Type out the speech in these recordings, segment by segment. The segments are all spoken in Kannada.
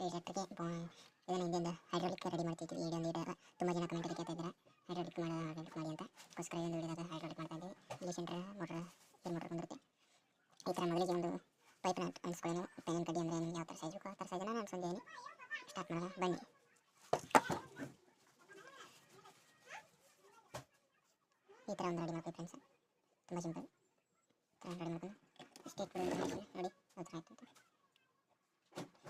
ಟ್ರ್ಯಾಕ್ಟರ್ಗೆ ಇದನ್ನು ಹಿಂದಿಂದ ಹೈಡ್ರಾಲಿಕ್ ರೆಡಿ ಮಾಡ್ತಿದ್ವಿ. ಈ ಒಂದು ತುಂಬ ಜನ ಕಮೆಂಟಲ್ಲಿ ಕೇಳ್ತಾ ಇದ್ದಾರೆ. ಹೈಡ್ರಾಲಿಕ್ ಮಾಡೋ ಮಾಡಿ ಅಂತ. ಅದಕ್ಕೋಸ್ಕರ ಒಂದು ವಿಡಿಯೋದಾಗ ಹೈಡ್ರಾಲಿಕ್ ಮಾಡ್ತಾ ಇದ್ದೀವಿ ಇಲ್ಲಿ ಸೆಂಟ್ರ್ ಮೋಟ್ರ್ ಏನು ಮೋಟ್ರ್ ಬಂದಿರುತ್ತೆ ಈ ಥರ ಮೊದಲಿಗೆ ಒಂದು ಪೈಪ್ನ ಅನ್ಸ್ಕೊಳ್ಳೋಣ ಪೆನಿನ ಕಡ್ಡಿ ಅಂದರೆ ನಿಮ್ಗೆ ಯಾವ ಥರ ಸೈಜ್ ಬೇಕು ಆ ಥರ ಸೈಜನ್ನು ನಾನು ಅನ್ಸ್ಕೊಂಡಿದ್ದೀನಿ ಸ್ಟಾರ್ಟ್ ಮಾಡೋಣ. ಬನ್ನಿ. ಈ ಥರ ಒಂದು ರೆಡಿ ಮಾಡ್ಕೊಳ್ಳಿ ಫ್ರೆಂಡ್ಸ್ ತುಂಬ ಸಿಂಪಲ್ ರೆಡಿ ಮಾಡ್ಕೊಂಡು ಸ್ಟೇಟ್ ನೋಡಿ, ಆ ಥರ ಆಯ್ತು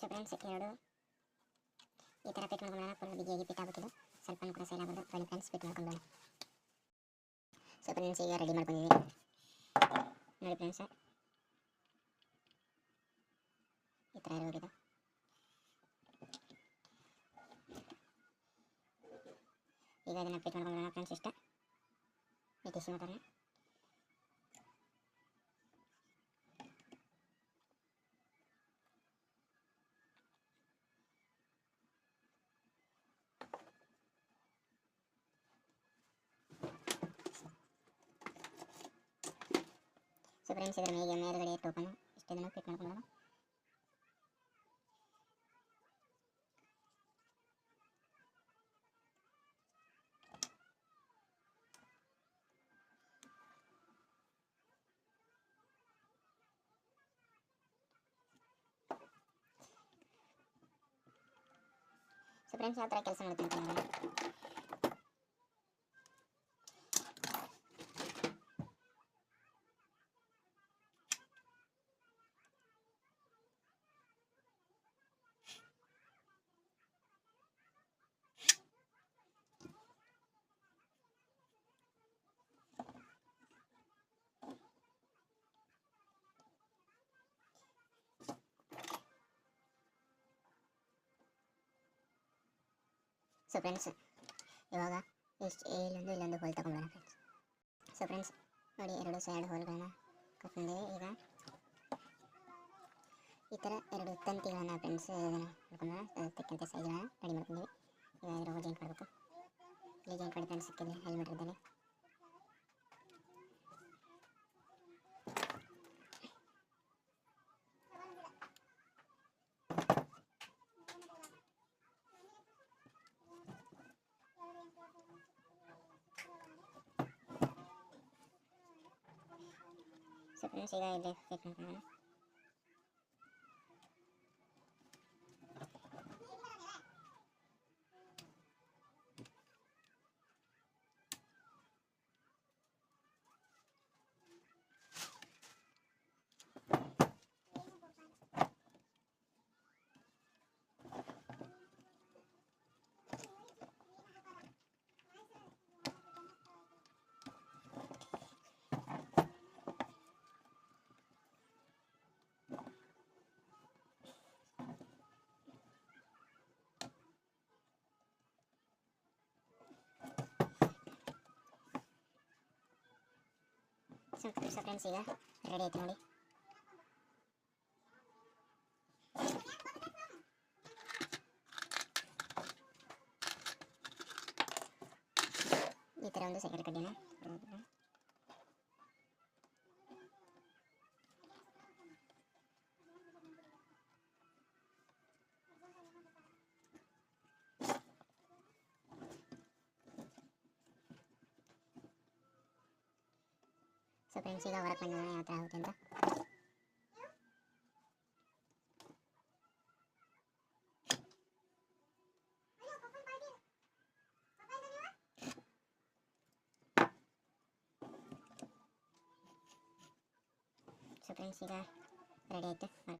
ಸೊ ಫ್ರೆಂಡ್ಸ್ ಎರಡು. ಈ ಥರ ಪಿಟ್ ಮಾಡ್ಕೊಳ್ಳೋಣ ಫುಲ್ ಬಿಗಿಯಾಗಿ ಪಿಟ್ ಆಗ್ಬಿಟ್ಟಿದ್ದು ಸ್ವಲ್ಪ ಕೂಡ ಸೈಡ್ ಆಗೋದು. ಬನ್ನಿ ಫ್ರೆಂಡ್ಸ್ ಪಿಟ್ ಮಾಡ್ಕೊಳ್ಳೋಣ ಸೊ ಫ್ರೆಂಡ್ಸ್ ಈಗ ರೆಡಿ ಮಾಡ್ಕೊಂಡಿದ್ದೀನಿ ನೋಡಿ ಫ್ರೆಂಡ್ಸ್ ಈ ಥರ ಇರೋಗಿದೆ ಈಗ ಅದನ್ನು ಪಿಟ್ ಮಾಡ್ಕೊಳ್ಳೋಣ ಫ್ರೆಂಡ್ಸ್ ಇಷ್ಟ. ಈ ಟಿಶ್ಯೂ ಮಾಡ್ತಾರೆ. ಫ್ರೆಂಡ್ಸ್ ಇದರ ಮೇಲೆ ಮೇಲ್ಗಡೆ ಟೋಕನ್ ಇಷ್ಟನ್ನು ಫಿಟ್ ಮಾಡ್ಕೊಳ್ಳೋಣ ಸೊ ಫ್ರೆಂಡ್ಸ್ ಯಾವ ಥರ ಕೆಲಸ ಮಾಡ್ತೀನಿ ಸೊ ಫ್ರೆಂಡ್ಸ್ ಇವಾಗ ಇಷ್ಟು ಇಲ್ಲೊಂದು ಇಲ್ಲೊಂದು ಹೋಲ್ ತಗೊಂಬೋಣ ಫ್ರೆಂಡ್ಸ್ ಸೊ ಫ್ರೆಂಡ್ಸ್ ನೋಡಿ ಎರಡು ಸೈಡ್ ಹೋಲ್ಗಳನ್ನ ಕಟ್ಕೊಂಡಿದ್ದೀವಿ ಈಗ ಈ ಥರ ಎರಡು ತಂತಿಗಳನ್ನು ಫ್ರೆಂಡ್ಸ್ ಮಾಡ್ಕೊಂಡೋಣ ತಕ್ಕಂತೆ ಸೈಜ್ಗಳನ್ನ ರೆಡಿ ಮಾಡ್ಕೊಂಡಿವಿ ಈಗ ಇದರ ಜಾಯಿಂಟ್ ಮಾಡಬೇಕು. ಇಲ್ಲಿ ಜಾಯಿಂಟ್ ಮಾಡಿ ಫ್ರೆಂಡ್ಸ್ ಸಿಕ್ಕಿದೆ ಹೆಲ್ಮೆಟ್ ಇದ್ದಾನೆ Nasıl. ಫಿಟ್ ಮಾಡ್ಕೊಳ್ಳೋಣ ಸೊ ಸೊ ಫ್ರೆಂಡ್ಸ್ ಈಗ ರೆಡಿ ಆಯ್ತು ನೋಡಿ ಈ ಥರ ಒಂದು ಸೈಕಲ್ ಕಡ್ಡಿನ ಸೊ ಫ್ರೆಂಡ್ಸ್ ಈಗ ಹೊರಗೆ ಬಂದ ಯಾವ ಥರ ಆಗುತ್ತೆ ಅಂತ ಸೊ ಫ್ರೆಂಡ್ಸ್ ಈಗ ರೆಡಿ ಆಯಿತು